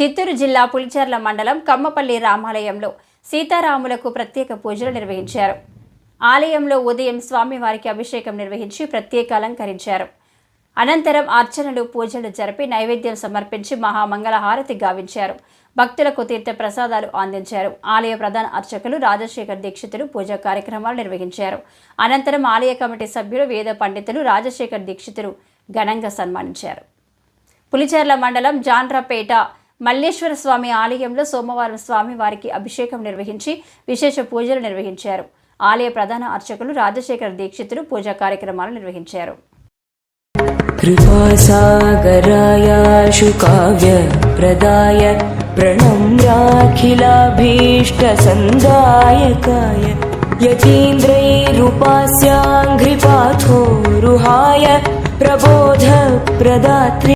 చిత్తూరు జిల్లా పులిచెర్ల మండలం కమ్మపల్లి రామాలయంలో సీతారాములకు ప్రత్యేక పూజలు నిర్వహించారు. ఆలయంలో ఉదయం స్వామివారికి అభిషేకం నిర్వహించి ప్రత్యేక అలంకరించారు. అనంతరం అర్చనలు పూజలు జరిపి నైవేద్యం సమర్పించి మహామంగళహారతి గావించారు. భక్తులకు తీర్థ ప్రసాదాలు అందించారు. ఆలయ ప్రధాన అర్చకులు రాజశేఖర్ దీక్షితులు పూజా కార్యక్రమాలు నిర్వహించారు. అనంతరం ఆలయ కమిటీ సభ్యులు వేద పండితులు రాజశేఖర్ దీక్షితులు ఘనంగా సన్మానించారు. పులిచెర్ల మండలం జాన్రాపేట మల్లేశ్వర స్వామి ఆలయంలో సోమవారం స్వామివారికి అభిషేకం నిర్వహించి విశేష పూజలు నిర్వహించారు ఆలయ ప్రధాన అర్చకులు రాజశేఖర్ దీక్షితులు పూజా కార్యక్రమాలు నిర్వహించారు कृपासागराय शुकाव्यप्रदाय प्रणम्याखिलाभीष्टसन्दायकाय यतीन्द्रैरुपास्याङ्घ्रिपाथोरुहाय प्रबोधप्रदात्रे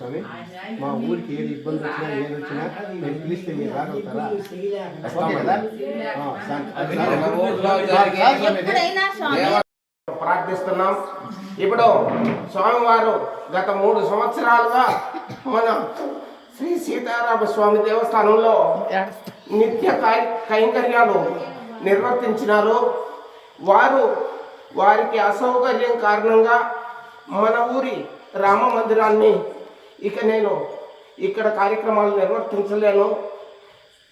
స్వామి మా ఊరికి ఏది ఇబ్బంది వచ్చినా ఏది వచ్చినా నేను పిలిస్తే మీరు రాగలుగుతారా? ఓకే కదా. ప్రార్థిస్తున్నాం. ఇప్పుడు స్వామివారు గత మూడు సంవత్సరాలుగా మన శ్రీ సీతారామ స్వామి దేవస్థానంలో నిత్య కై- కైంకర్యాలు నిర్వర్తించినారు. వారు వారికి అసౌకర్యం కారణంగా మన ఊరి రామ మందిరాన్ని ఇక నేను ఇక్కడ కార్యక్రమాలు నిర్వర్తించలేను.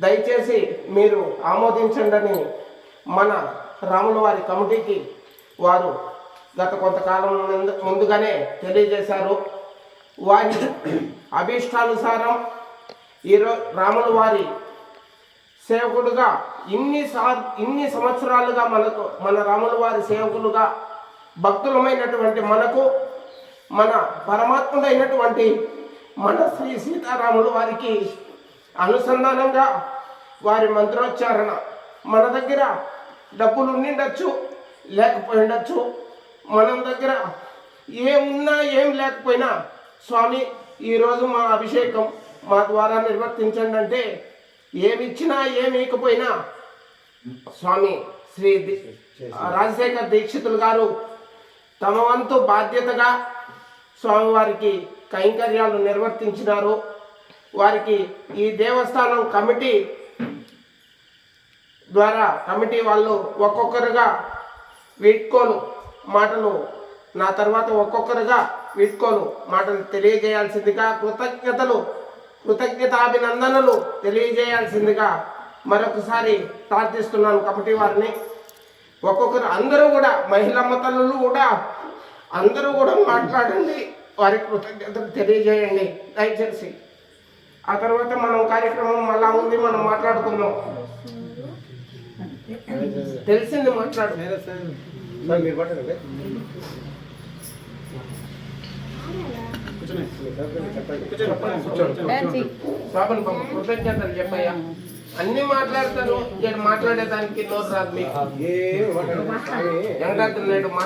దయచేసి మీరు ఆమోదించండి అని మన రాముల వారి కమిటీకి వారు గత కొంతకాలం ముందు- ముందుగానే తెలియజేశారు. వారి అభీష్టానుసారం ఈరో రాముల వారి సేవకుడుగా ఇన్ని సా ఇన్ని సంవత్సరాలుగా మనకు మన రాముల వారి సేవకులుగా భక్తులమైనటువంటి మనకు మన పరమాత్ముడైనటువంటి మన శ్రీ సీతారాములు వారికి అనుసంధానంగా వారి మంత్రోచ్చారణ మన దగ్గర డబ్బులు ఉండిండొచ్చు లేకపోయి ఉండొచ్చు. మనం దగ్గర ఏమున్నా ఏం లేకపోయినా స్వామి ఈరోజు మా అభిషేకం మా ద్వారా నిర్వర్తించండి అంటే ఏమిచ్చినా ఏమి ఇకపోయినా స్వామి శ్రీ రాజశేఖర్ దీక్షితులు గారు తమ వంతు బాధ్యతగా స్వామివారికి కైంకర్యాలు నిర్వర్తించినారు. వారికి ఈ దేవస్థానం కమిటీ ద్వారా కమిటీ వాళ్ళు ఒక్కొక్కరుగా వీడ్కోలు మాటలు నా తర్వాత ఒక్కొక్కరుగా వీడ్కోలు మాటలు తెలియజేయాల్సిందిగా కృతజ్ఞతలు కృతజ్ఞతాభినందనలు తెలియజేయాల్సిందిగా మరొకసారి ప్రార్థిస్తున్నాను కమిటీ వారిని. ఒక్కొక్కరు అందరూ కూడా మహిళమ్మ తల్లులు కూడా అందరూ కూడా మాట్లాడండి. వారి కృతజ్ఞతలు తెలియజేయండి. దయచేసి. ఆ తర్వాత మనం కార్యక్రమం మళ్ళా ఉంది మనం మాట్లాడుకుందాం. తెలిసింది మాట్లాడు. కృతజ్ఞతలు చెప్పయ్యా. అన్ని మాట్లాడతారు ఇక్కడ మాట్లాడేదానికి నోరు రాదు మీకు. మా